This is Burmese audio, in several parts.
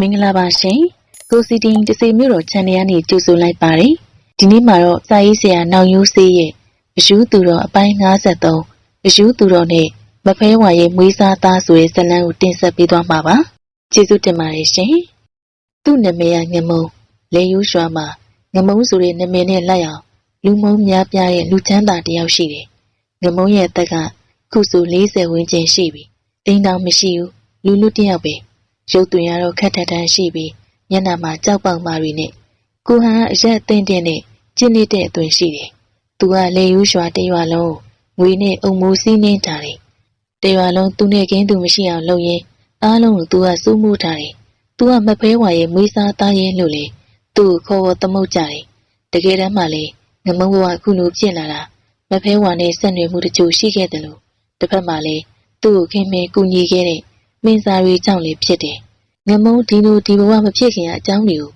မင်္ဂလာပါရှင်ကိုစီတင်တစီမြို့တော် channel ကနေကြိုဆိုလိုက်ပါတယ်ဒီနေ့မှာတော့စာရေးဆရာနောင်ရိုးစေးရဲ့အယူသူတော်အပိုင်း53အယူသူတော်နဲ့မဖဲဝါရဲ့မွေးစားသားဆိုတဲ့ဇာတ်လမ်းကိုတင်ဆက်ပေးသွားမှာပါကျေးဇူးတင်ပါတယ်ရှင်သူ့နာမည်ကငမုံလေယူရွှာမှာငမုံဆိုတဲ့နာမည်နဲ့လိုက်အောင်လူမုံများပြားရဲ့လူချမ်းသာတစ်ယောက်ရှိတယ်ငမုံရဲ့အသက်ကခုဆို40ဝန်းကျင်ရှိပြီတိမ်တောင်မရှိဘူးလူလူတစ်ယောက်ပဲ ရုပ်သွင်ကတော့ခက်ထက်ထန်ရှိပြီးမျက်နှာမှာကြောက်ပေါက်မာတွေနဲ့ကိုဟန်ကအရက်အသင့်တဲ့နဲ့ကျင်းနေတဲ့အသွင်ရှိတယ်။သူကလေယူးရွာတရွာလုံးငွေနဲ့အုံမိုးစည်းနှင်းထားတယ်။တရွာလုံးသူနဲ့ကင်းသူမရှိအောင်လုပ်ရင်အားလုံးကိုသူကစိုးမိုးထားတယ်။သူကမဖဲဝါရဲ့မွေးစားသားရဲ့လို့လေသူ့ကိုခေါ်ဝသမုတ်ကြတယ်။တကယ်တမ်းမှလေငမုံဘဝခုလိုဖြစ်လာတာမဖဲဝါနဲ့ဆက်နွယ်မှုတချို့ရှိခဲ့တယ်လို့တစ်ဖက်မှာလေသူ့ကိုခင်မင်ကူညီခဲ့တဲ့မင်းစားရီကြောင့်လည်းဖြစ်တယ်။ ငမုံဒီလိုဒီဘဝမဖြစ်ခင်အကြောင်းတွေကို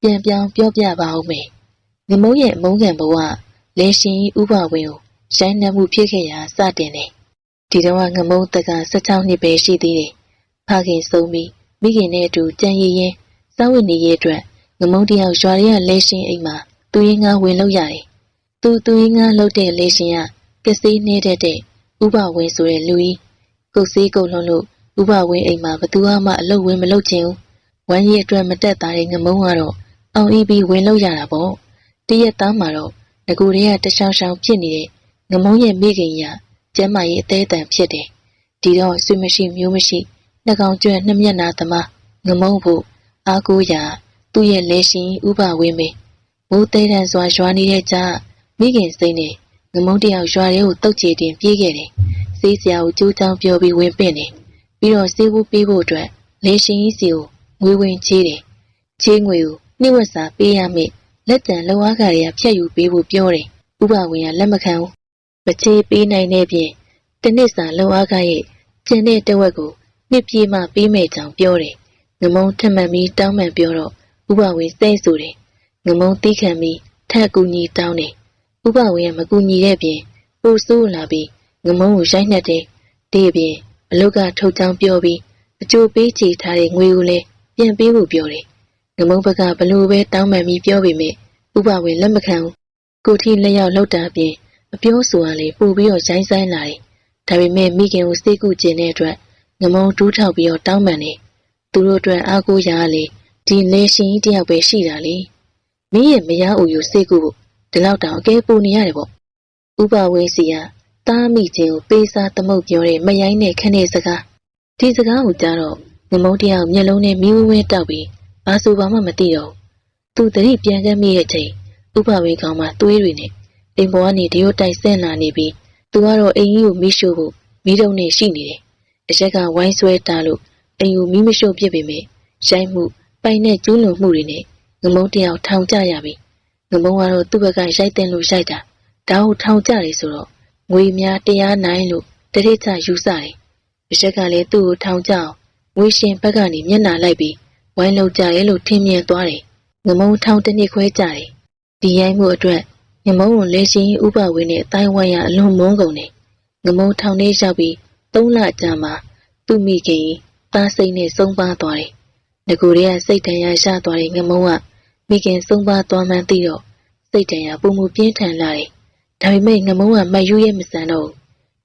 ပြန်ပြောင်းပြောပြပါဦးမယ်။ငမုံရဲ့မုန်းကန်ဘဝလေရှင်ဥပဝင်းကိုရိုင်းနှံမှုဖြစ်ခဲ့ရာစတင်တယ်။ဒီတော့ငမုံတက်က16နှစ်ပဲရှိသေးတယ်။ဖခင်ဆုံးပြီးမိခင်နဲ့အတူကြံရည်ရင်စောင့်ဝင်နေရဲ့အတွက်ငမုံတယောက်ရွာရဲလေရှင်အိမ်မှာသူရင်းငါဝင်လို့ရတယ်။သူသူရင်းငါလှုပ်တဲ့လေရှင်ကကစေးနေတတ်တဲ့ဥပဝင်းဆိုတဲ့လူကြီးကုတ်စေးကုတ်လွန်လို့ ဥပဝင်းအိမ်မှာဘသူမှအလုပ်ဝင်မလုပ်ချင်ဘူး။ဝမ်းရည်အတွက်မတက်တာတဲ့ငမုံကတော့အောင်အီးပြီးဝင်လို့ရတာပေါ့။တရက်သားမှာတော့ငကိုတွေကတရှောင်းရှောင်းဖြစ်နေတဲ့ငမုံရဲ့မိခင်ရကျမ်းမာရေးအသေးအတန်ဖြစ်တယ်။ဒီတော့ဆွေမရှိမျိုးမရှိနှကောင်ကျွဲ့နှမျက်နာသမားငမုံဖို့အားကိုးရာသူ့ရဲ့လက်ရှင်ဥပဝင်းပဲ။မိုးသေးတန်စွာရွာနေတဲ့ကြားမိခင်စိတ်နဲ့ငမုံတယောက်ရွာထဲကိုတုတ်ချေတင်ပြေးခဲ့တယ်။စေးစရာကိုကြိုးချောင်းပြောပြီးဝင်ပင့်တယ်။ ပြီးတော့စေးဘူးပေးဖို့အတွက်လေရှင်ကြီးစီကိုငွေဝင်ချေးတယ်။ချေးငွေကိုနှိမ့်ဝက်စာပေးရမယ်။လက်တံလောအားကတွေကဖြတ်ယူပေးဖို့ပြောတယ်။ဥပဝင်ကလက်မခံဘူး။မချေးပေးနိုင်တဲ့ပြင်တစ်နှစ်စာလောအားကရဲ့ကျန်တဲ့တဝက်ကိုနှစ်ပြေးမှပေးမယ်ကြောင်ပြောတယ်။ငမုံထက်မှန်ပြီးတောင်းမှန်ပြောတော့ဥပဝင်စိတ်ဆိုတယ်။ငမုံတီးခံပြီးထက်ကူညီတောင်းတယ်။ဥပဝင်ကမကူညီတဲ့ပြင်ပိုဆိုးလာပြီးငမုံကိုရိုက်နှက်တယ်။ဒီအပြင် အလုတ်ကထုတ်ချောင်းပြောပြီးအကျိုးပေးချေထားတဲ့ငွေကိုလည်းပြန်ပေးဖို့ပြောတယ်။ငမုံဘက်ကဘလို့ပဲတောင်းပန်ပြီးပြောပေမဲ့ဥပဝင်လက်မခံဘူး။ကိုထီလက်ရောက်လောက်တာပြင်အပြောဆိုရလေပို့ပြီးတော့ရိုင်းဆိုင်လာတယ်။ဒါပေမဲ့မိခင်ကိုစိတ်ကူကျင်တဲ့အတွက်ငမုံတူးထောက်ပြီးတော့တောင်းပန်တယ်။သူတို့အတွက်အားကိုးရလေဒီလေရှင်ကြီးတယောက်ပဲရှိတာလေ။မင်းရဲ့မယားအိုယူစိတ်ကူဖို့ဒီလောက်တောင်အကဲပူနေရတယ်ပေါ့။ဥပဝင်းစီက တားမိခြင်းကိုပေးစားသမုတ်ပြောတဲ့မယိုင်းတဲ့ခနဲ့စကားဒီစကားကိုကြားတော့ငမုံတယောက်မျက်လုံးနဲ့မီးဝဲဝဲတောက်ပြီးဘာဆိုဘာမှမသိတော့သူသတိပြန်ကမ်းမိတဲ့ချိန်ဥပဝေကောင်မှသွေးတွေနဲ့အိမ်ပေါ်ကနေတရုတ်တိုက်ဆန့်လာနေပြီးသူကတော့အိမ်ကြီးကိုမီးရှို့ဖို့မီးတုံးနဲ့ရှိနေတယ်အရက်ကဝိုင်းဆွဲတားလို့အိမ်ကိုမီးမရှို့ပြစ်ပေမဲ့ရိုက်မှုပိုင်နဲ့ကျူးလွန်မှုတွေနဲ့ငမုံတယောက်ထောင်ကျရပြီငမုံကတော့သူ့ဘက်ကရိုက်တင်လို့ရိုက်တာဒါကိုထောင်ကျတယ်ဆိုတော့ ငွေများတရားနိုင်လို့တတိချယူဆတယ်အရက်ကလည်းသူ့ကိုထောင်ကျအောင်ငွေရှင်ဘက်ကနေမျက်နှာလိုက်ပြီးဝိုင်းလောက်ကြရဲလို့ထင်မြင်သွားတယ်ငမုံထောင်တစ်နှစ်ခွဲကြတယ်ဒီရိုက်မှုအတွက်ငမုံကိုလေရှင်ဥပဝင်းနဲ့အတိုင်းဝိုင်းရအလွန်မုန်းကုန်တယ်ငမုံထောင်ထဲရောက်ပြီးသုံးလကြာမှသူ့မိခင်သားစိတ်နဲ့ဆုံးပါသွားတယ်ငကိုတွေကစိတ်တန်ရာရသွားတဲ့ငမုံကမိခင်ဆုံးပါသွားမှန်းသိတော့စိတ်တန်ရာပုံမှုပြင်းထန်လာတယ် ဒါပေမဲ့ငမုံကမယူရဲ့မစမ်းတော့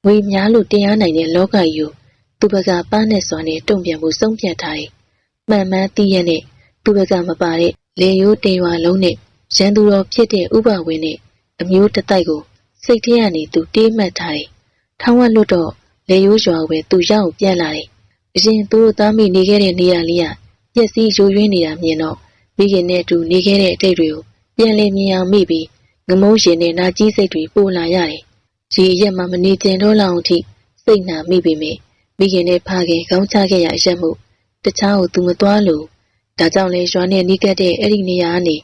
ငွေများလို့တရားနိုင်တဲ့လောကကြီးကိုသူ့ဘက်ကပါနဲ့စွာနဲ့တုံ့ပြန်ဖို့ဆုံးဖြတ်ထားတယ်။မှန်မှန်သိရတဲ့သူ့ဘက်ကမပါတဲ့လေရိုးတေရွာလုံးနဲ့ရန်သူတော်ဖြစ်တဲ့ဥပဝင်းနဲ့အမျိုးတတိုက်ကိုစိတ်ထဲကနေသူတေးမှတ်ထားတယ်။ထောင်းဝလွတ်တော့လေရိုးရွာကိုပဲသူရောက်ပြန်လာတယ်။အရင်သူတို့သားမိနေခဲ့တဲ့နေရာလေးကပျက်စီးရိုးရွင်းနေတာမြင်တော့မိခင်နဲ့အတူနေခဲ့တဲ့အတိတ်တွေကိုပြန်လည်မြင်အောင်မိပြီး ငမုံးရှင်နဲ့နာကြီးစိတ်တွေပို့လာရတယ်။ဒီရက်မှမနေကျင်တော့လောက်အောင်ထိစိတ်နာမိပေမဲ့မိခင်နဲ့ဖခင်ခေါင်းချခဲ့ရရက်မှုတခြားကိုသူမသွားလို့ဒါကြောင့်လေရွာနဲ့နီးကပ်တဲ့အဲ့ဒီနေရာကနေ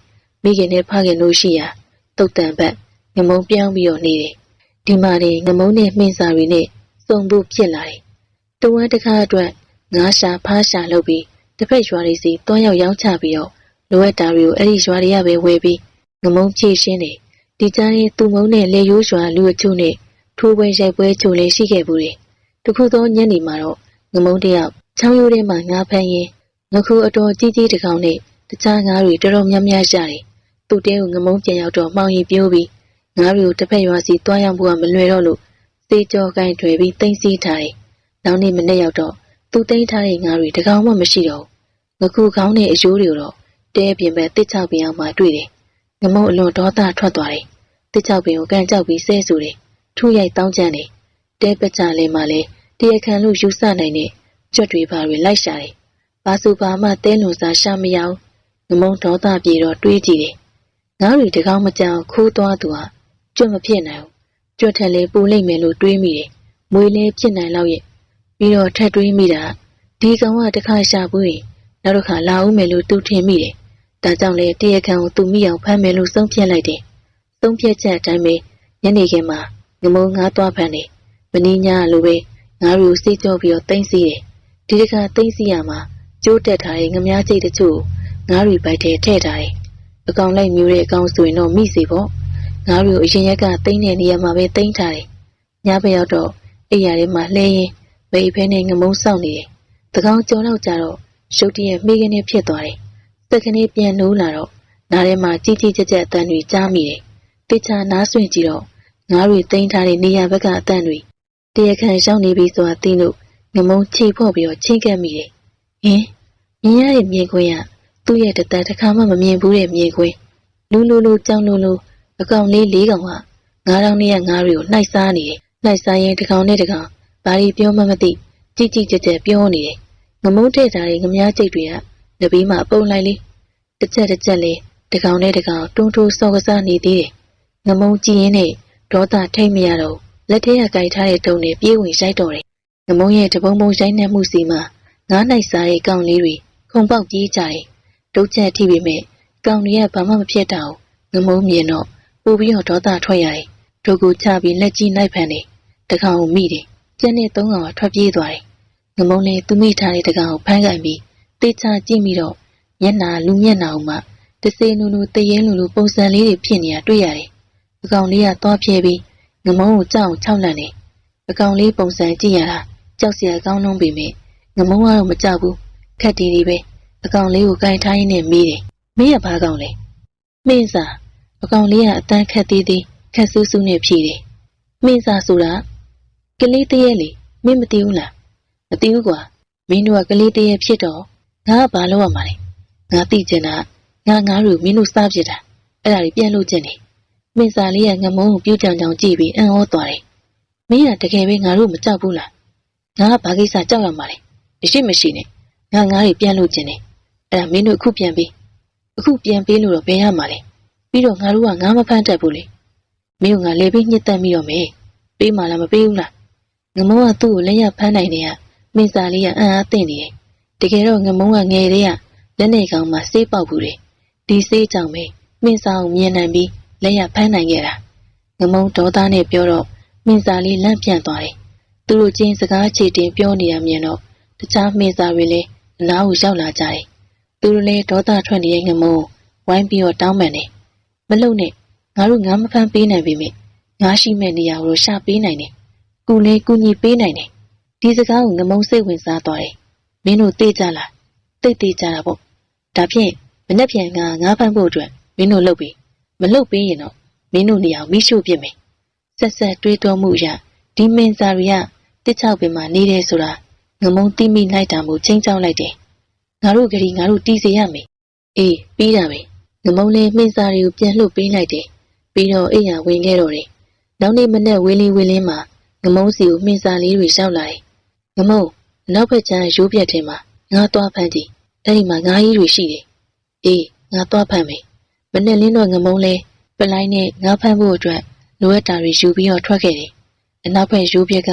မိခင်နဲ့ဖခင်တို့ရှိရာတုတ်တန်ဘက်ငမုံပြောင်းပြီးတော့နေတယ်ဒီမှာနေငမုံနဲ့မှင်းစာတွေနဲ့စုံဖို့ဖြစ်လာတယ်တဝမ်းတစ်ခါအတွက်ငါးရှာဖားရှာလုပ်ပြီးတစ်ဖက်ရွာတွေစီတွန်းရောက်ရောက်ချပြီးတော့လိုအပ်တာတွေကိုအဲ့ဒီရွာတွေကပဲဝယ်ပြီးငမုံဖြည့်ရှင်းတယ် ဒီကြားရင်သူမုံနဲ့လေရိုးရွာလူအချို့နဲ့ထိုးပွဲရိုက်ပွဲချို့လည်းရှိခဲ့ဘူးတယ်တခုသောညနေမှာတော့ငမုံတယောက်ချောင်းရိုးထဲမှာငါးဖမ်းရင်ငခုအတော်ကြီးကြီးတကောင်နဲ့တခြားငါးတွေတော်တော်များများရှာတယ်သူ့တဲကိုငမုံပြန်ရောက်တော့မှောင်ရီပြိုးပြီးငါးတွေကိုတစ်ဖက်ရွာစီတွားရောက်ဖို့ကမလွယ်တော့လို့စေကြောကိုင်းထွယ်ပြီးတင်းစီးထားတယ်နောက်နေ့မနေ့ရောက်တော့သူ့တင်းထားတဲ့ငါးတွေတကောင်မှမရှိတော့ဘူးငခုခေါင်းနဲ့အယိုးတွေတော့တဲပြင်ပဲတစ်ချောက်ပြင်အောင်မှတွေ့တယ်ငမုံအလွန်ဒေါသထွက်သွားတယ် တစ်ချောက်ပင်ကိုကန်ကြောက်ပြီးဆဲဆူတယ်ထူရိုက်တောင်းကြတယ်တဲပကြလဲမှလည်းတရားခံလို့ယူဆနိုင်တဲ့ကြွက်တွေပါတွေလိုက်ရှာတယ်ဘာစုဘာမှတဲလွန်စားရှာမရအောင်ငမုံဒေါသပြေတော့တွေးကြည့်တယ်ငါးရီတကောင်းမကြောင်ခိုးသွားသူဟာကြွတ်မဖြစ်နိုင်ဘူးကြွတ်ထက်လဲပူလိုက်မယ်လို့တွေးမိတယ်မွေလဲဖြစ်နိုင်လောက်ရဲ့ပြီးတော့ထက်တွေးမိတာဒီကောင်ကတခါရှာဘူးရင်နောက်တစ်ခါလာဦးမယ်လို့သူထင်မိတယ်ဒါကြောင့်လေတရားခံကိုသူမိအောင်ဖမ်းမယ်လို့ဆုံးဖြတ်လိုက်တယ် သုံးဖြတ်ချက်အတိုင်းပဲညနေခင်းမှာငမုံငါးသွားဖမ်းတယ်မင်းညာလိုပဲငါးရီကိုစိတ်ကြောပြီးတော့တင်းစီတယ်ဒီတခါတင်းစီရမှာကျိုးတက်ထားတဲ့ငမားကျိတ်တချို့ငါးရီပိုက်ထဲထည့်ထားတယ်အကောင်လိုက်မျိုးတဲ့အကောင်ဆိုရင်တော့မိစီပေါ့ငါးရီကိုအရင်ရက်ကတင်းတဲ့နေရာမှာပဲတင်းထားတယ်ညဘက်ရောက်တော့အိယာထဲမှာလှဲရင်မိဖဲနဲ့ငမုံစောင့်နေတယ်တကောင်ကြောတော့ကြတော့ရုတ်တရက်မိကနေဖြစ်သွားတယ်စက်ကနေပြန်နိုးလာတော့နားထဲမှာကြီးကြီးကြက်ကြက်အတန်တွေကြားမိတယ် တေချာနားဆွင့်ကြည့်တော့ငါးတွေတင်းထားတဲ့နေရာဘက်ကအတန်တွေတရခန်ရောက်နေပြီဆိုတာသိလို့ငမုံချီဖို့ပြီးတော့ချင်းကပ်မိတယ်ဟင်မြင်ရတဲ့မြင်ကွင်းကသူ့ရဲ့တသက်တစ်ခါမှမမြင်ဘူးတဲ့မြင်ကွင်းလူလူလူကြောင်လူလူအကောင်လေးလေးကောင်ကငါးတောင်နဲ့ငါးတွေကိုနှိုက်စားနေတယ်နှိုက်စားရင်တစ်ကောင်နဲ့တစ်ကောင်ဘာတွေပြောမှမသိကြည့်ကြည့်ကြက်ကြက်ပြောနေတယ်ငမုံထည့်ထားတဲ့ငမားကျိတ်တွေကနဘေးမှာပုံလိုက်လေတစ်ချက်တစ်ချက်လေးတစ်ကောင်နဲ့တစ်ကောင်တွန်းထိုးစော်ကစားနေသေးတယ် ငမုံကြည့်ရင်နဲ့ဒေါသထိတ်မရတော့လက်ထဲကကြိုက်ထားတဲ့တုံနဲ့ပြေးဝင်ရိုက်တော့တယ်ငမုံရဲ့တပုံပုံရိုက်နှက်မှုစီမှာငားနိုင်စားတဲ့ကောင်လေးတွေခုန်ပေါက်ပြေးကြတယ်။တုတ်ချက်ထိပေမဲ့ကောင်တွေကဘာမှမဖြစ်တော့ငမုံမြင်တော့ပူပြီးတော့ဒေါသထွက်ရတယ်။ဒုက္ခချပြီးလက်ကြီးလိုက်ဖန်တယ်။တကောင်ကိုမိတယ်။ကျန်တဲ့သုံးကောင်ကထွက်ပြေးသွားတယ်။ငမုံလည်းသူမိထားတဲ့တကောင်ကိုဖမ်းကန်ပြီးတေချာကြည့်ပြီးတော့မျက်နာလူမျက်နာအောင်မှတစေနူနူတရင်လူလူပုံစံလေးတွေဖြစ်နေတာတွေ့ရတယ်။ အကောင်လေးကသွားပြေးပြီးငမုံကိုကြောက်အောင်ခြောက်လန့်တယ်။အကောင်လေးပုံစံကြည့်ရတာကြောက်စရာကောင်းလုံးပေမဲ့ငမုံကတော့မကြောက်ဘူးခက်တီတီပဲအကောင်လေးကိုကင်ထားရင်းနဲ့မေးတယ်မေးရဘာကောင်လဲမင်းစာအကောင်လေးကအတန်းခက်သေးသေးခက်ဆူးဆူးနဲ့ဖြေတယ်မင်းစာဆိုတာကလေးတည်းရဲ့လေမင်းမသိဘူးလားမသိဘူးကွာမင်းတို့ကကလေးတည်းရဲ့ဖြစ်တော့ငါကဘာလုပ်ရမှာလဲငါသိချင်တာငါငါတို့မင်းတို့စားပြစ်တာအဲ့ဒါကြီးပြန်လို့ကျင်တယ် မင်းစာလေးကငမုံကိုပြုတ်ကြောင်ကြောင်ကြည့်ပြီးအံ့ဩသွားတယ်မင်းကတကယ်ပဲငါတို့မကြောက်ဘူးလားငါကဘာကိစ္စကြောက်ရမှာလဲမရှိမရှိနဲ့ငါငါးတွေပြန်လို့ကျင်တယ်အဲ့ဒါမင်းတို့အခုပြန်ပေးအခုပြန်ပေးလို့တော့ဘယ်ရမှာလဲပြီးတော့ငါတို့ကငါမဖမ်းတတ်ဘူးလေမင်းကငါလေပြီးညှစ်တက်မိတော့မယ်ပေးမှလားမပေးဘူးလားငမုံကသူ့ကိုလက်ရဖမ်းနိုင်တယ်ကမင်းစာလေးကအံ့အားသင့်နေတယ်တကယ်တော့ငမုံကငယ်တဲ့ကလက်နေကောင်မှဆေးပေါက်ဘူးတယ်ဒီဆေးကြောင့်ပဲမင်းစာကိုမြင်နိုင်ပြီး လက်ရဖမ်းနိုင်ခဲ့တာငမုံဒေါသနဲ့ပြောတော့မင်းစာလေးလန့်ပြန်သွားတယ်သူတို့ချင်းစကားချေတင်ပြောနေတာမြင်တော့တခြားမိသားတွေလည်းအနားကိုရောက်လာကြတယ်။သူတို့လည်းဒေါသထွက်နေတဲ့ငမုံဝိုင်းပြီးတော့တောင်းပန်တယ်။မလုံနဲ့ငါတို့ငါမဖမ်းပေးနိုင်ပေမဲ့ငါရှိမဲ့နေရာကိုရှာပေးနိုင်တယ်။ကုလေးကုညီပေးနိုင်တယ်။ဒီစကားကိုငမုံစိတ်ဝင်စားသွားတယ်။မင်းတို့သိကြလား။သိသိကြတာပေါ့။ဒါဖြင့်မနေ့ပြန်ငါငါဖမ်းဖို့အတွက်မင်းတို့လုပ်ပြီး မလုပ်ပေးရင်တော့မင်းတို့နေရာမိရှုပြစ်မယ်။ဆက်ဆက်တွေးတောမှုရဒီမင်းစားရီကတစ်ချောက်ပင်မှာနေတယ်ဆိုတာငမုံတိမိလိုက်တာမို့ချင်းချောက်လိုက်တယ်ငါတို့ကလေးငါတို့တီးစေရမယ်အေးပြီးတာပဲငမုံလေးမှင်းစားတွေကိုပြန်လှုပ်ပေးလိုက်တယ်ပြီးတော့အိယာဝင်ခဲ့တော့တယ်နောက်နေ့မနေ့ဝင်းလေးဝင်းလင်းမှာငမုံစီကိုမှင်းစားလေးတွေရှောက်လာတယ်ငမုံနောက်ဘက်ကျန်ရိုးပြက်ထဲမှာငါသွားဖမ်းကြည့်အဲ့ဒီမှာငါးကြီးတွေရှိတယ်အေးငါသွားဖမ်းမယ် မနေ့လင်းတော့ငမုံလေးပလိုင်းနဲ့ငါဖမ်းဖို့အတွက်လိုအပ်တာတွေယူပြီးတော့ထွက်ခဲ့တယ်အနောက်ဘက်ရိုးပြက်က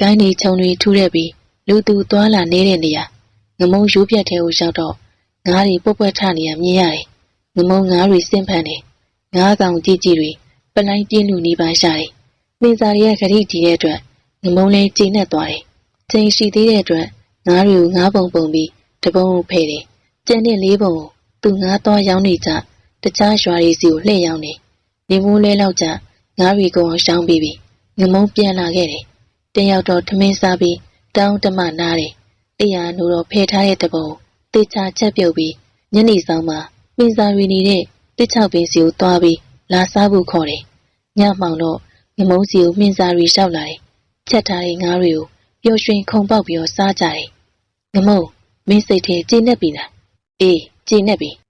ကိုင်းနေခြုံတွေထူးတဲ့ပြီးလူသူသွားလာနေတဲ့နေရာငမုံရိုးပြက်ထဲကိုရောက်တော့ငါးတွေပုတ်ပွက်ထနေရမြင်ရတယ်ငမုံငါးတွေစင့်ဖန်တယ်ငါးကောင်ကြည့်ကြည့်တွေပလိုင်းပြင်းလူနေပါရှာတယ်မင်းစားရဲ့ခရီးကြည့်တဲ့အတွက်ငမုံလေးကျိနဲ့သွားတယ်ချိန်ရှိသေးတဲ့အတွက်ငါးတွေကိုငါးပုံပုံပြီးတပုံကိုဖယ်တယ်ကျန်တဲ့လေးပုံကိုသူငါးသွားရောင်းနေကြ တခြားရွာတွေစီကိုလှည့်ရောင်းနေနေမိုးလဲလောက်ကြငါးရီကောင်ရှောင်းပြီးပြီငမုံပြန်လာခဲ့တယ်တယောက်တော့ထမင်းစားပြီးတောင်းတမနားတယ်အိယာနိုးတော့ဖယ်ထားတဲ့တပုံတတေချာချက်ပြုတ်ပြီးညနေဆောင်မှာပင်စာရီနေတဲ့တစ်ချောက်ပင်စီကိုသွားပြီးလာစားဖို့ခေါ်တယ်။ညမှောင်တော့ငမုံစီကိုမင်းစာရီလျှောက်လာတယ်။ချက်ထားတဲ့ငါးတွေကိုပျော်ရွှင်ခုန်ပေါက်ပြီးတော့စားကြတယ်။ငမုံမင်းစိတ်ထဲကြည်နေပြီလား။အေးကြည်နေပြီ။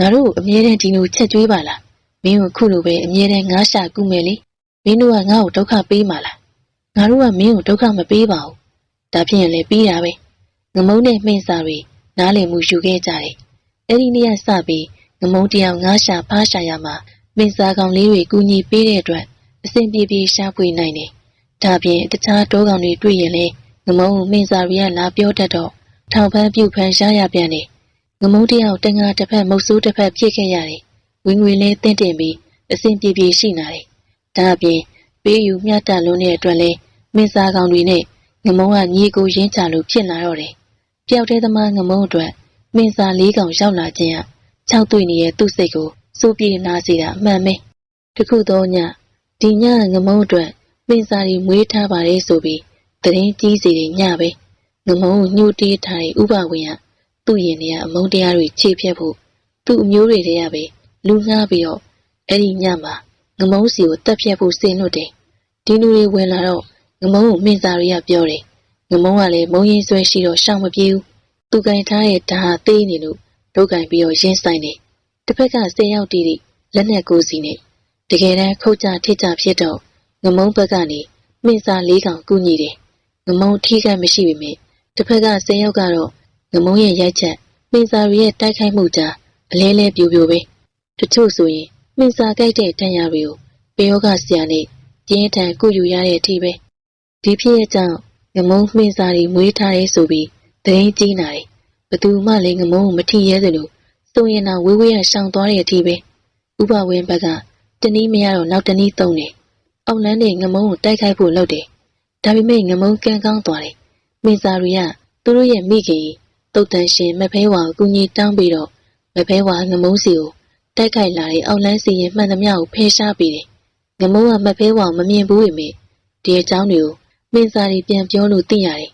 ငါတို့အမြဲတမ်းဒီလိုချက်ကျွေးပါလား။မင်းကိုခုလိုပဲအမြဲတမ်းငါးရှာကုမယ်လေ။မင်းတို့ကငါ့ကိုဒုက္ခပေးမှာလား။ငါတို့ကမင်းကိုဒုက္ခမပေးပါဘူး။ဒါဖြစ်ရင်လည်းပြီးတာပဲ။ငမုံနဲ့မင်းစာရီနားလည်မှုယူခဲ့ကြတယ်။အဲ့ဒီနေ့ကစပြီးငမုံတယောက်ငါးရှာဖားရှာရမှာမင်းစားကောင်လေးတွေကူညီပေးတဲ့အတွက်အဆင်ပြေပြေရှာဖွေနိုင်တယ်။ဒါပြင်တခြားတောကောင်တွေတွေ့ရင်လည်းငမုံကိုမင်းစာရီကလာပြောတတ်တော့ထောင်ပန်းပြုတ်ဖန်ရှားရပြန်တယ်။ ငမုံတယောက်တငါတစ်ဖက်မုတ်ဆိုးတစ်ဖက်ဖြစ်ခဲ့ရတယ်။ဝင်ငွေလေးတင့်တင်ပြီးအဆင်ပြေပြေရှိနေတယ်။ဒါပြင်ပေးယူမျှတလွန်းတဲ့အတွက်လည်းမင်းစားကောင်တွေနဲ့ငမုံကညီကိုရင်းချလို့ဖြစ်လာတော့တယ်။ပျောက်တဲ့သမားငမုံအတွက်မင်းစားလေးကောင်ရောက်လာခြင်းကခြောက်တွေ့နေတဲ့သူ့စိတ်ကိုစိုးပြေနာစေတာအမှန်ပဲတခုတော့ညဒီညငမုံအတွက်ပင်စာရီမွေးထားပါတယ်ဆိုပြီးတရင်ကြီးစီတွေညပဲငမုံညှို့တေးထားတဲ့ဥပဝင်က သူ့ရင်ထဲကအမုန်းတရားတွေခြေဖြတ်ဖို့သူ့အမျိုးတွေတည်းရပဲလူငှားပြီးတော့အဲ့ဒီညမှာငမုံစီကိုတက်ဖြတ်ဖို့စင်လွတ်တယ်ဒီလူတွေဝင်လာတော့ငမုံကိုမင်းစာရီကပြောတယ်ငမုံကလည်းမုံရင်ဆွဲရှိတော့ရှောင်မပြေဘူးသူကင်ထားတဲ့ဓာတ်သေးနေလို့ဒုက္ခပြီးတော့ရင်းဆိုင်တယ်တစ်ဖက်ကဆယ်ယောက်တီးတီလက်နဲ့ကိုစီနဲ့တကယ်တမ်းခုတ်ကြထိကြဖြစ်တော့ငမုံဘက်ကနေမင်းစားလေးကောင်ကူညီတယ်ငမုံထိခိုက်မရှိပေမဲ့တစ်ဖက်ကဆယ်ယောက်ကတော့ ငမုံရဲ့ရိုက်ချက်မင်းစားရဲ့တိုက်ခိုက်မှုကြားအလဲလဲပြိုပြိုပဲတချို့ဆိုရင်မင်းစားကြိုက်တဲ့တန်ရာတွေကိုပေယောဂဆရာနဲ့ကျင်းထန်ကုယူရတဲ့အထိပဲဒီဖြစ်ရဲ့ကြောင့်ငမုံမင်းစားတွေမွေးထားရဲဆိုပြီးတရင်ကြီးနာတယ်ဘသူမှလည်းငမုံကိုမထီရဲသလိုဆိုရင်တော့ဝေးဝေးရရှောင်သွားတဲ့အထိပဲဥပဝင်းဘက်ကတနည်းမရတော့နောက်တနည်းသုံးတယ်အောက်လန်းနဲ့ငမုံကိုတိုက်ခိုက်ဖို့လုပ်တယ်ဒါပေမဲ့ငမုံကန်းကောင်းသွားတယ်မင်းစာရီကသူတို့ရဲ့မိခင် တုတ်တန်ရှင်မဖဲဝါကိုကူညီတောင်းပြီးတော့မဖဲဝါငမုံစီကိုတိုက်ခိုက်လာတဲ့အောက်လန်းစီရင်မှန်သမျှကိုဖယ်ရှားပြီးတယ်ငမုံကမဖဲဝါမမြင်ဘူးပေမဲ့ဒီအကြောင်းတွေကိုမင်းစာရီပြန်ပြောလို့သိရတယ်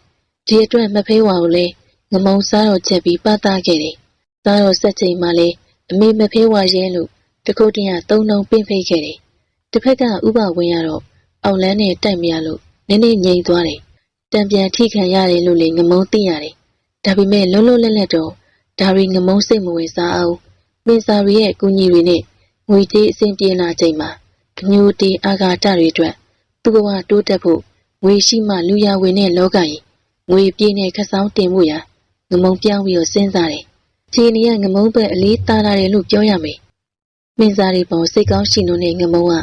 ဒီအတွက်မဖဲဝါကိုလည်းငမုံစားတော့ချက်ပြီးပတ်သားခဲ့တယ်။စားတော့ဆက်ချိန်မှလည်းအမေမဖေးဝါရဲလို့တကုတ်တရသုံးလုံးပင့်ဖိတ်ခဲ့တယ်။တစ်ဖက်ကဥပဝင်ရတော့အောက်လန်းနဲ့တိုက်မရလို့နည်းနည်းငြိမ်သွားတယ်။တံပြန်ထိခံရတယ်လို့လည်းငမုံသိရတယ်။ ဒါပေမဲ့လုံးလုံးလက်လက်တော့ဒါရီငမုံစိတ်မဝင်စားအောင်မင်းစာရီရဲ့ကူညီတွေနဲ့ငွေကြေးအဆင်ပြေလာချိန်မှာကမျိုးတီအာဃာတတွေအတွက်သူကဝတိုးတက်ဖို့ငွေရှိမှလူရဝင်တဲ့လောကကြီးငွေပြည့်နဲ့ခဆောင်းတင်မှုရာငမုံပြောင်းပြီးတော့စဉ်းစားတယ်။ခြေနေကငမုံဘက်အလေးတားလာတယ်လို့ပြောရမယ်။မင်းစားတွေပေါ်စိတ်ကောင်းရှိလို့နဲ့ငမုံက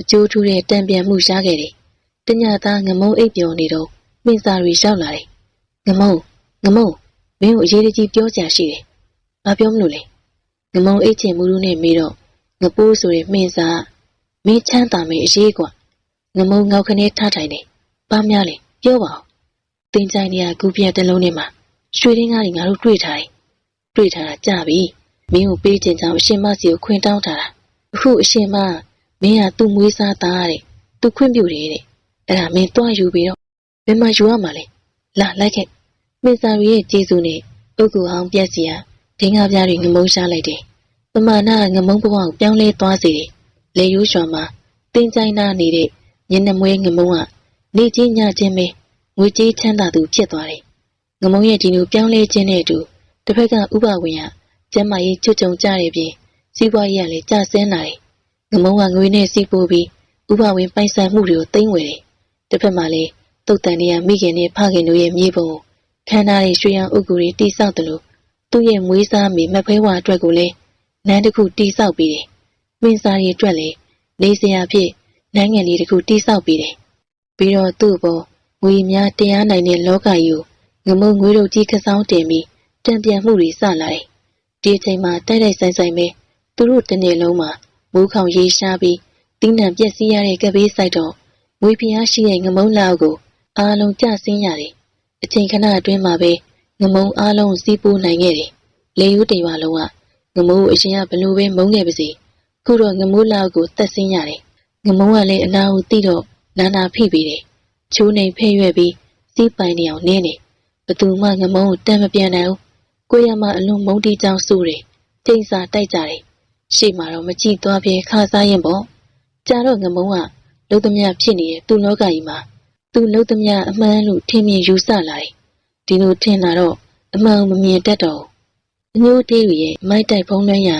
အကျိုးထူးတဲ့တံပြန်မှုရှားခဲ့တယ်။တညသားငမုံအိပ်ပျော်နေတော့မင်းစားတွေရှောက်လာတယ်။ငမုံငမုံ မင်းကိုအရေးတကြီးပြောကြရှိတယ်။ဘာပြောမလို့လဲ။ငမုံအိတ်ချင်မှုလို့နဲ့မေးတော့ငပိုးဆိုတဲ့မင်းစားမင်းချမ်းသာမယ်အရေးကွာ။ငမုံငေါက်ခနဲထားထိုင်တယ်။ဘာများလဲပြောပါဦး။တင်ကြိုင်နေရကူပြတလုံးနဲ့မှာရွှေရင်းကားတွေငါတို့တွေ့ထားတယ်။တွေ့ထားတာကြပြီ။မင်းကိုပေးခြင်းကြောင့်အရှင်မစီကိုခွင်တောင်းထားတာ။အခုအရှင်မမင်းကသူ့မွေးစားသားတဲ့။သူခွင့်ပြုတယ်တဲ့။အဲ့ဒါမင်းတွားယူပြီးတော့ဘယ်မှာယူရမှာလဲ။လာလိုက်ခဲ့။ မင်းစာရီရဲ့ကျေးဇူးနဲ့ဥက္ကူအောင်ပြက်စီရဒင်းကားပြားတွေငမုံရှားလိုက်တယ်။ပမာဏငမုံဘဝကိုပြောင်းလဲသွားစေတယ်။လေရိုးရွှာမှာတင်းကြိုင်းနာနေတဲ့ညနေမွေးငမုံကနေချင်းညချင်းပဲငွေကြေးချမ်းသာသူဖြစ်သွားတယ်ငမုံရဲ့ဒီလိုပြောင်းလဲခြင်းနဲ့အတူတစ်ဖက်ကဥပဝင်ရကျမ်းမာရေးချွတ်ချုံကြတဲ့ပြင်စီးပွားရေးကလည်းကျဆင်းလာတယ်။ငမုံကငွေနဲ့စီးပိုးပြီးဥပဝင်ပိုင်ဆိုင်မှုတွေကိုသိမ်းဝယ်တယ်။တစ်ဖက်မှာလည်းတုတ်တန်တွေကမိခင်နဲ့ဖခင်တို့ရဲ့မြေပုံ ခန္ဓာတွေရွှေရန်ဥက္ကူတွေတိဆောက်တယ်လို့သူ့ရဲ့မွေးစားမိမဖဲဝါအတွက်ကိုလည်းနန်းတစ်ခုတိဆောက်ပြီးတယ်။မင်းစားရဲ့အတွက်လည်းနေစရာဖြစ်နန်းငယ်လေးတစ်ခုတိဆောက်ပြီးတယ်။ပြီးတော့သူ့ဘောငွေများတရားနိုင်တဲ့လောကကြီးကိုငမုံငွေတို့ကြီးခစောင်းတင်ပြီးတံပြန်မှုတွေစလာတယ်။ဒီအချိန်မှာတိုက်တိုက်ဆိုင်ဆိုင်ပဲသူတို့တနေ့လုံးမှာမိုးခေါင်ရေးရှားပြီးတင်းနံပြက်စီးရတဲ့ကပေးဆိုင်တော့ငွေဖျားရှိတဲ့ငမုံလောက်ကိုအားလုံးကြဆင်းရတယ်။ အချိန်ခဏအတွင်းမှာပဲငမုံအားလုံးစီးပိုးနိုင်ခဲ့တယ်။လေယူတေပါလုံးကငမိုးအရင်ကဘလို့ပဲမုန်းခဲ့ပါစေ။ခုတော့ငမိုးလောက်ကိုတက်ဆင်းရတယ်။ငမုံကလည်းအနာကိုတိတော့နာနာဖိပြီးတယ်။ချိုးနေဖဲ့ရွက်ပြီးစီးပိုင်နေအောင်နင်းနေ။ဘသူမှငမုံကိုတန်မပြန်နိုင်ဘူးကိုရမအလွန်မုန်းတီးကြောင်ဆိုးတယ်ကျိန်စာတိုက်ကြတယ်ရှေ့မှာတော့မကြည့်သွားပြေခါစားရင်ပေါ့ကြာတော့ငမုံကလုံသမျှဖြစ်နေတဲ့သူ့လောကကြီးမှာ သူလုံသမျှအမှန်လို့ထင်မြင်ယူဆလာတယ်ဒီလိုထင်လာတော့အမှန်မမြင်တတ်တော့အညိုးတေးရဲ့မိုက်တိုက်ဖုံးလွှမ်းရ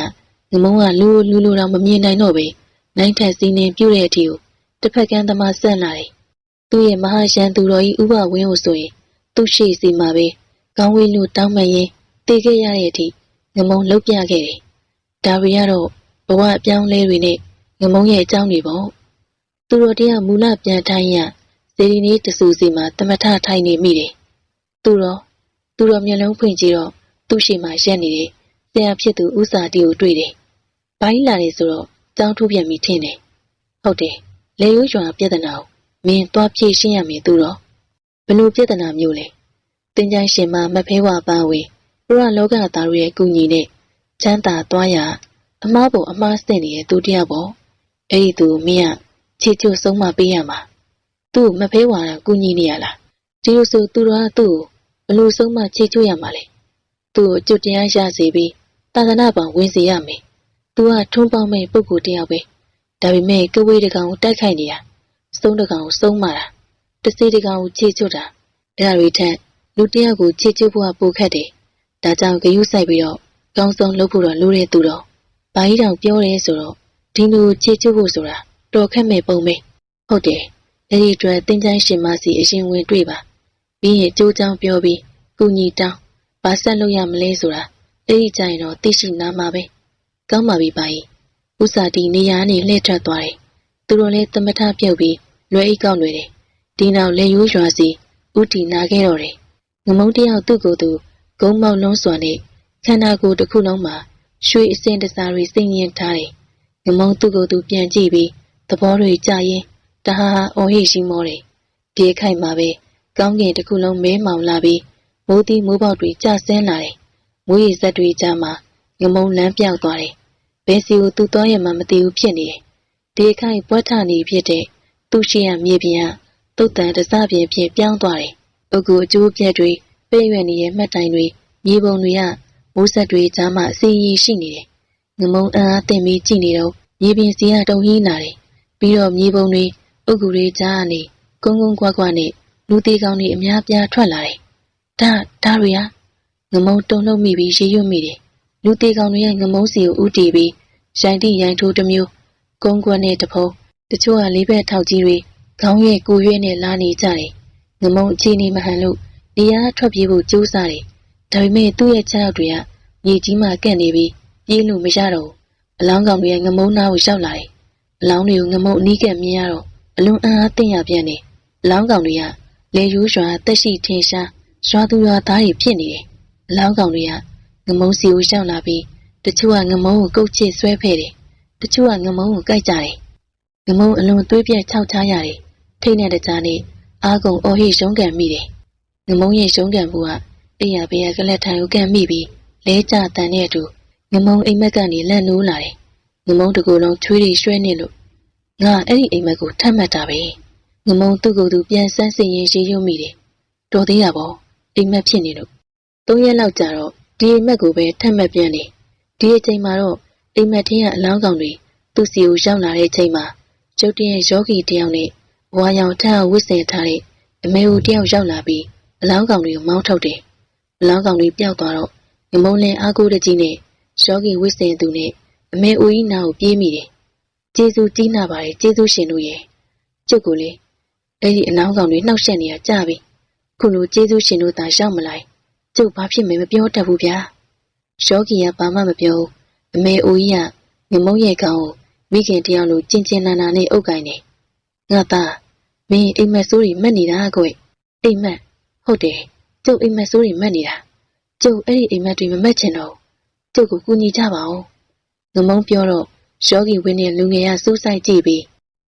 ငမုံကလူလူလူတော့မမြင်နိုင်တော့ပဲနိုင်ထက်စီးနေပြုတ်တဲ့အထိကိုတစ်ဖက်ကန်းသမားဆန့်လာတယ်သူ့ရဲ့မဟာရန်သူတော်ကြီးဥပဝင်းကိုဆိုရင်သူ့ရှိစီမှာပဲကောင်းဝေးလို့တောင်းမှရင်တည်ခဲ့ရတဲ့အထိငမုံလှုပ်ပြခဲ့တယ်ဒါတွေကတော့ဘဝအပြောင်းလဲတွေနဲ့ငမုံရဲ့အကြောင်းတွေပေါ့သူတော်တရားမူလပြန်ထိုင်းရ စေဒီနေတဆူစီမှာတမထထိုင်နေမိတယ်သူတော်သူတော်မျက်လုံးဖွင့်ကြည့်တော့သူ့ရှိမှရက်နေတယ်ဆရာဖြစ်သူဥစာတီကိုတွေ့တယ်ဘိုင်းလာတယ်ဆိုတော့ကြောင်းထုတ်ပြန်ပြီးထင်တယ်ဟုတ်တယ်လေရိုးရွာပြဿနာကိုမင်းသွားဖြေရှင်းရမယ်သူတော်ဘလို့ပြဿနာမျိုးလဲတင်ကြိုင်ရှင်မမဖဲဝပန်းဝေပရလောကသားတို့ရဲ့ကူညီနဲ့ချမ်းသာသွားရအမားပေါ်အမားစင့်နေတဲ့သူတယောက်ပေါ့အဲ့ဒီသူမင်းကချေချိုဆုံးမပေးရမှာ သူ့မဖဲဝါကကူညီနေရလားဒီလိုဆိုသူတော်ကသူ့ကိုဘလို့ဆုံးမချေချိုရမှာလဲသူ့ကိုကြွတရားရစေပြီးသာသနာ့ဘောင်ဝင်စေရမယ်သူကထုံးပေါင်းမဲ့ပုဂ္ဂိုလ်တယောက်ပဲဒါပေမဲ့ကဝေးတကောင်ကိုတိုက်ခိုက်နေရစုံးတကောင်ကိုစုံးမာတာတစီတကောင်ကိုချေချွတ်တာအဲ့ဒါတွေထက်လူတယောက်ကိုချေချွတ်ဖို့ကပိုခက်တယ်ဒါကြောင့်ဂယုစိုက်ပြီးတော့ကောင်းဆုံးလုပ်ဖို့တော့လိုတဲ့သူတော့ဘာကြီးတောင်ပြောတယ်ဆိုတော့ဒီလိုချေချွတ်ဖို့ဆိုတာတော်ခက်မဲ့ပုံပဲဟုတ်တယ် အဲ့ဒီအတွက်တင်းချိုင်းရှင်မစီအရင်ဝင်တွေ့ပါပြီးရင်ကြိုးချောင်းပြောပြီးကုညီတောင်းဘာဆက်လုပ်ရမလဲဆိုတာအဲ့ဒီကြရင်တော့သိရှိနားမှာပဲကောင်းပါပြီပါကြီးဥစာတီနေရာနေလှည့်ထွက်သွားတယ်သူတို့လည်းသမထပြုတ်ပြီးလွယ်အိတ်ကောက်လွယ်တယ်ဒီနောက်လေရိုးရွာစီဥတီနာခဲ့တော့တယ်ငမုံတယောက်သူ့ကိုယ်သူဂုံမောက်လုံးစွာနဲ့ခန္ဓာကိုယ်တစ်ခုလုံးမှာရွှေအစင်တစားတွေစိတ်ငြင်းထားတယ်ငမုံသူ့ကိုယ်သူပြန်ကြည့်ပြီးသဘောတွေကြရင် တဟာဟာအော်ဟိရှိမောတယ်ပြေခိုက်မှာပဲကောင်းကင်တစ်ခုလုံးမဲမောင်လာပြီးမိုးသီးမိုးပေါက်တွေကျဆင်းလာတယ်မွေးရည်ဆက်တွေကြားမှာငမုံလန်းပြောက်သွားတယ်ဘယ်စီကိုသူ့သွားရမှမသိဘူးဖြစ်နေတယ်ဒီခိုင်ပွက်ထနေဖြစ်တဲ့သူ့ရှိရမြေပြင်ကတုတ်တန်တစပြင်ဖြင့်ပြောင်းသွားတယ်။အကူအကျိုးပြက်တွေပိတ်ရွက်နေတဲ့မှတ်တိုင်တွေမြေပုံတွေကမိုးဆက်တွေကြားမှာအစီအည်ရှိနေတယ်။ငမုံအန်းအားတင်ပြီးကြည့်နေတော့မြေပြင်စီကတုံဟင်းလာတယ်။ပြီးတော့မြေပုံတွေ အကူတွေကြားကနေကုန်းကုန်းကွာကွာနဲ့လူသေးကောင်းတွေအများပြားထွက်လာတယ်။ဒါဒါတွေဟာငမုံတုံလုံးမိပြီးရေရွတ်မိတယ်။လူသေးကောင်းတွေရဲ့ငမုံစီကိုဥတီပြီးရိုင်တိရိုင်ထိုးတစ်မျိုးကုန်းကွက်နဲ့တဖုံတချို့ကလေးဘက်ထောက်ကြီးတွေခေါင်းရဲ့ကိုရွဲ့နဲ့လာနေကြတယ်။ငမုံအခြေအနေမဟန်လို့နေရာထွက်ပြေးဖို့ကြိုးစားတယ်။ဒါပေမဲ့သူ့ရဲ့ခြေထောက်တွေကမြေကြီးမှကန့်နေပြီးပြေးလို့မရတော့ဘူး။အလောင်းကောင်တွေကငမုံနာကိုရောက်လာတယ်။အလောင်းတွေကိုငမုံအနီးကပ်မြင်ရတော့ အလွန်အံ့အားသင့်ရပြန်တယ်။အလောင်းကောင်တွေကလေယူးရွာတက်ရှိထင်ရှားရွာသူရွာသားတွေဖြစ်နေတယ်။အလောင်းကောင်တွေကငမုံစီကိုရောက်လာပြီးတချို့ကငမုံကိုကုတ်ချစ်ဆွဲဖဲ့တယ်။တချို့ကငမုံကိုကြိုက်ကြတယ်။ငမုံအလွန်သွေးပြက်ခြောက်ချားရတယ်။ထိတ်နဲ့တကြားနဲ့အာကုံအော်ဟိရှုံးကန်မိတယ်။ငမုံရဲ့ရှုံးကန်မှုကအိယာဘေးကလက်ထိုင်ကိုကန်မိပြီးလဲကျတန်တဲ့အတူငမုံအိမ်မက်ကနေလန့်နိုးလာတယ်။ငမုံတကူလုံးချွေးတွေရွှဲနေလို့ ငါအဲ့ဒီအိမ်မက်ကိုထပ်မှတ်တာပဲ။ငမုံသူ့ကိုယ်သူပြန်ဆန်းစင်ရင်ရေရွံ့မိတယ်။တော်သေးတာပေါ့။အိမ်မက်ဖြစ်နေလို့သုံးရက်လောက်ကြာတော့ဒီအိမ်မက်ကိုပဲထပ်မှတ်ပြန်တယ်။ဒီအချိန်မှာတော့အိမ်မက်ထင်းကအလောင်းကောင်တွေသူ့စီကိုရောက်လာတဲ့အချိန်မှာကျုပ်တရဲ့ယောဂီတယောက်နဲ့ဝါရောင်ထက်ဝစ်စင်ထားတဲ့အမေဦးတယောက်ရောက်လာပြီးအလောင်းကောင်တွေကိုမောင်းထုတ်တယ်။အလောင်းကောင်တွေပျောက်သွားတော့ငမုံလင်အားကိုးတကြီးနဲ့ယောဂီဝစ်စင်သူနဲ့အမေဦးကြီးနာကိုပြေးမိတယ်။ ကျေးဇူးကြီးနာပါတယ်ကျေးဇူးရှင်တို့ရဲ့ကျုပ်ကိုလေအဲ့ဒီအလောင်းကောင်တွေနှောက်ယှက်နေတာကြပြီ။ခုလိုကျေးဇူးရှင်တို့သာရောက်မလိုက်ကျုပ်ဘာဖြစ်မယ်မပြောတတ်ဘူးဗျာ။ယောဂီကဘာမှမပြောဘူး။အမေဦးကြီးကငမုံရဲ့ကောင်ကိုမိခင်တယောက်လိုကျင်ကျင်နာနာနဲ့အုပ်ကိုင်းနေငါသားမင်းအိမ်မက်ဆိုးတွေမက်နေတာကွအိမ်မက်ဟုတ်တယ်ကျုပ်အိမ်မက်ဆိုးတွေမက်နေတာကျုပ်အဲ့ဒီအိမ်မက်တွေမမက်ချင်တော့ကျုပ်ကိုကူညီကြပါဦးငမုံပြောတော့ ယောဂီဝင်းနဲ့လူငယ်ကစူးစိုက်ကြည့်ပြီး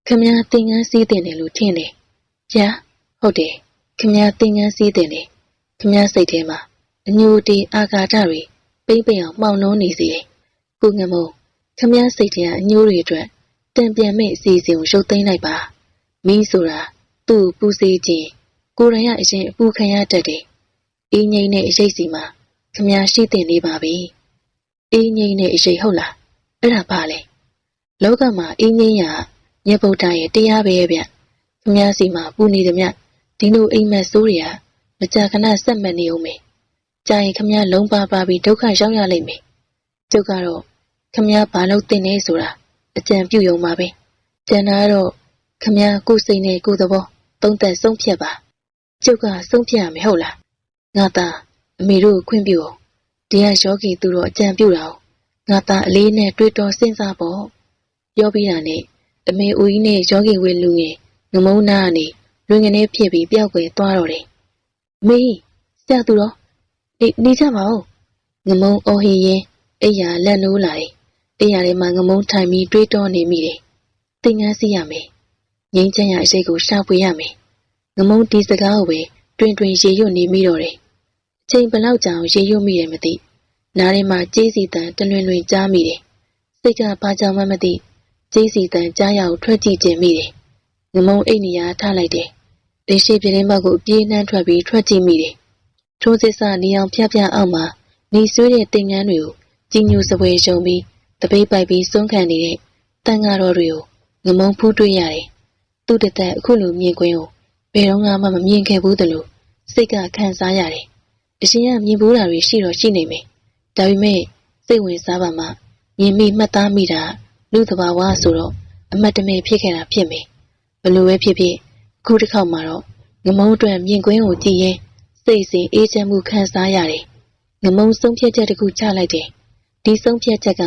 ခမည်းသင်ငန်းစည်းတင်တယ်လို့ထင်တယ်ကြာဟုတ်တယ်ခမည်းသင်ငန်းစည်းတင်တယ်ခမည်းစိတ်ထဲမှာအညိုတီအာဃာတတွေပိမ့်ပိန်အောင်မှောင်နှုံးနေစေတယ်ကိုငမုံခမည်းစိတ်ထဲကအညိုးတွေအတွက်တံပြန်မဲ့အစီအစဉ်ကိုရုပ်သိမ်းလိုက်ပါမင်းဆိုတာသူ့ပူစေခြင်းကိုယ်တိုင်ကအရင်အပူခံရတတ်တယ်အေးငိမ့်တဲ့အရေးစီမှာခမည်းရှိတင်နေပါပြီအေးငိမ့်နဲ့အရေးဟုတ်လားအဲ့ဒါပါလေ လောကမှာအေးငိမ့်ရမြတ်ဗုဒ္ဓရဲ့တရားပဲဗျခမည်းစီမှာပူနေသည်မြဒီလိုအိမ်မက်ဆိုးတွေကမကြာခဏဆက်မနေဦးမေကြာရင်ခမည်းလုံးပါပါပြီးဒုက္ခရောက်ရလိမ့်မယ်ကျုပ်ကတော့ခမည်းဘာလို့တင်နေဆိုတာအကြံပြုရုံပါပဲကျန်တာတော့ခမည်းကိုယ်စိတ်နဲ့ကိုယ်သဘောသုံးသက်ဆုံးဖြတ်ပါကျုပ်ကဆုံးဖြတ်ရမယ်ဟုတ်လားငါသားအမေတို့ကိုခွင့်ပြုအောင်ဒီကယောဂီသူတော်အကြံပြုတာကိုငါသားအလေးနဲ့တွေးတောစဉ်းစားဖို့ ပြောပြီးတာနဲ့အမေဦးကြီးနဲ့ယောဂီဝေလူငယ်ငမုံနာကနေလွင်ကနေဖြစ်ပြီးပျောက်ကွယ်သွားတော့တယ်။မေဆရာသူတော်နေနေကြပါဦးငမုံအော်ဟီရင်အိယာလက်နိုးလာတယ်။အိယာထဲမှာငမုံထိုင်ပြီးတွေးတောနေမိတယ်။သင်ငန်းစီရမယ်။ငင်းချမ်းရအရှိတ်ကိုရှာဖွေရမယ်။ငမုံဒီစကားကိုပဲတွင်တွင်ရေရွတ်နေမိတော့တယ်။အချိန်ဘလောက်ကြာအောင်ရေရွတ်မိတယ်မသိ။နားထဲမှာကြေးစီတန်တလွင်လွင်ကြားမိတယ်။စိတ်ကဘာကြောင့်မှမသိ ကြေးစီတန်ကြားရအောင်ထွက်ကြည့်ခြင်းမိတယ်။ငမုံအိတ်နေရထားလိုက်တယ်။ဒေရှိပြင်းဘက်ကိုပြေးနှမ်းထွက်ပြီးထွက်ကြည့်မိတယ်။ထိုးစစ်စနေအောင်ဖြတ်ဖြတ်အောင်မှာနေဆွေးတဲ့တင်ငန်းတွေကိုကြီးညိုစပွဲရှုံပြီးတပိတ်ပိုက်ပြီးစွန့်ခံနေတဲ့တန်ဃာတော်တွေကိုငမုံဖူးတွေ့ရတယ်။သူ့တသက်အခုလိုမြင်ကွင်းကိုဘယ်တော့မှမမြင်ခဲ့ဘူးတလို့စိတ်ကခံစားရတယ်။အရှင်ကမြင်ဘူးတာတွေရှိတော့ရှိနေမယ်။ဒါပေမဲ့စိတ်ဝင်စားပါမှမြင်မိမှတ်သားမိတာ လူသဘာဝဆိုတော့အမတ်တမဲဖြစ်ခဲ့တာဖြစ်မယ်။ဘလို့ပဲဖြစ်ဖြစ်အခုတစ်ခေါက်မှာတော့ငမုံအတွက်မြင်ကွင်းကိုကြည့်ရင်စိတ်စဉ်အေးချမ်းမှုခံစားရတယ်။ငမုံဆုံးဖြတ်ချက်တစ်ခုချလိုက်တယ်။ဒီဆုံးဖြတ်ချက်က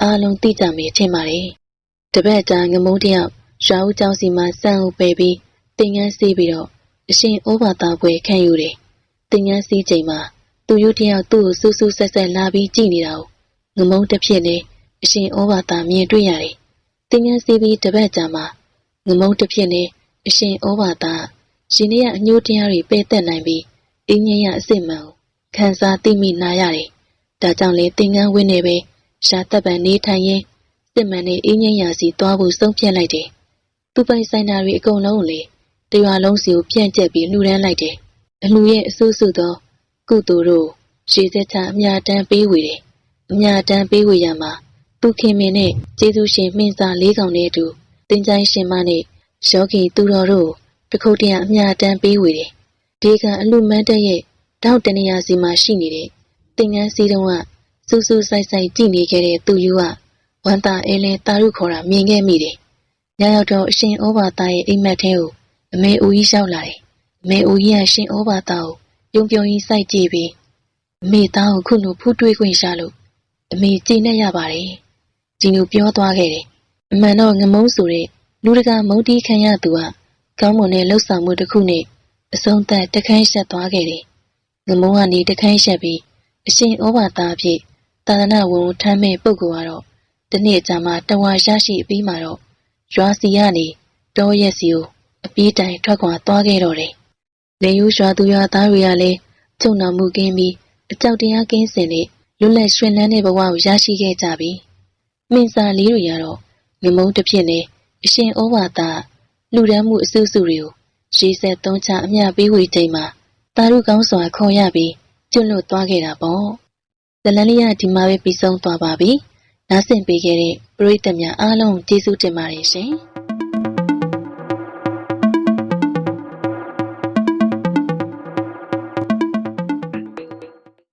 အားလုံးသိကြမယ်ထင်ပါတယ်။တပတ်ကြာငမုံတယောက်ရွာဦးကျောင်းစီမှာစံကိုပယ်ပြီးတင်ငန်းစီးပြီးတော့အရှင်ဩဘာသာပွဲခံယူတယ်။တင်ငန်းစီးချိန်မှာသူရုတယောက်သူ့ကိုစူးစူးဆက်ဆက်လာပြီးကြည့်နေတာကိုငမုံတစ်ဖြစ်နဲ့ အရှင်ဩဘာသာမြင်တွေ့ရတယ်။တင်ငန်းစီးပြီးတပတ်ကြာမှာငမုံတစ်ဖြစ်နဲ့အရှင်ဩဘာသာရှင်ရဲ့အညိုးတရားတွေပဲ့သက်နိုင်ပြီးအင်းကြီးရအစ်စ်မှန်ကိုခံစားသိမိနာရတယ်။ဒါကြောင့်လေတင်ငန်းဝင်းနေပဲရှားသက်ပံနေထိုင်ရင်းစစ်မှန်နဲ့အင်းကြီးရစီသွားဖို့ဆုံးဖြတ်လိုက်တယ်။သူပိုင်ဆိုင်တာတွေအကုန်လုံးလေတရွာလုံးစီကိုပြန့်ကျက်ပြီးလှူဒန်းလိုက်တယ်။အလှူရဲ့အဆူဆူသောကုသိုလ်တို့ရှေးသက်ချအမြတမ်းပေးဝေတယ်။အမြတမ်းပေးဝေရမှာ သူခင်မင်းနဲ့ကျေးဇူးရှင်မင်းစားလေးကောင်နဲ့အတူတင်ချိုင်းရှင်မနဲ့ယောဂီသူတော်တို့တခုတ်တရအမြတမ်းပေးဝေတယ်။ဒီကအလှမန်းတက်ရဲ့တောက်တနေရာစီမှာရှိနေတဲ့တင်ငန်းစီတုံးကစူးစူးဆိုင်ဆိုင်ကြည့်နေခဲ့တဲ့သူယူကဝမ်းသာအဲလဲတာရုခေါ်တာမြင်ခဲ့မိတယ်။ညရောက်တော့အရှင်ဩဘာသားရဲ့အိမ်မက်ထဲကိုအမေဦးကြီးရောက်လာတယ်။အမေဦးကြီးကရှင်ဩဘာသားကိုပြုံပြုံကြီးစိုက်ကြည့်ပြီးအမေသားကိုခုလိုဖူးတွေးခွင့်ရှာလို့အမေကြည်နဲ့ရပါတယ်။ ဒီလိုပြောသွားခဲ့တယ်။အမှန်တော့ငမုံဆိုတဲ့လူတကာမုတ်တီးခံရသူကကောင်းမွန်တဲ့လှုပ်ဆောင်မှုတစ်ခုနဲ့အဆုံးသတ်တခန်းရှက်သွားခဲ့တယ်။ငမုံကနေတခန်းရှက်ပြီးအရှင်ဩဘာသားအဖြစ်သာသနာဝန်ထမ်းမဲ့ပုဂ္ဂိုလ်ကတော့ဒီနေ့ကြာမှတဝါရရှိပြီးမှတော့ရွာစီကနေတောရက်စီကိုအပြေးတိုင်ထွက်ခွာသွားခဲ့တော့တယ်။လေယူရွာသူရွာသားတွေကလည်းကျုံနာမှုကင်းပြီးအကြောက်တရားကင်းစင်နဲ့လွတ်လပ်ရွှင်လန်းတဲ့ဘဝကိုရရှိခဲ့ကြပြီ။ မင်းစာလေးတွေကတော့ငမုံတစ်ဖြစ်နဲ့အရှင်ဩဝါဒလူဒန်းမှုအစုစုတွေကိုရေးဆက်သုံးချအမျှပေးဝေချိန်မှာတာရုကောင်းစွာခေါ်ရပြီးကျွတ်လွတ်သွားခဲ့တာပေါ့။ဇလန်လေးကဒီမှာပဲပြီးဆုံးသွားပါပြီ။နားဆင်ပေးခဲ့တဲ့ပရိသတ်များအားလုံးကျေးဇူးတင်ပါတယ်ရှင်။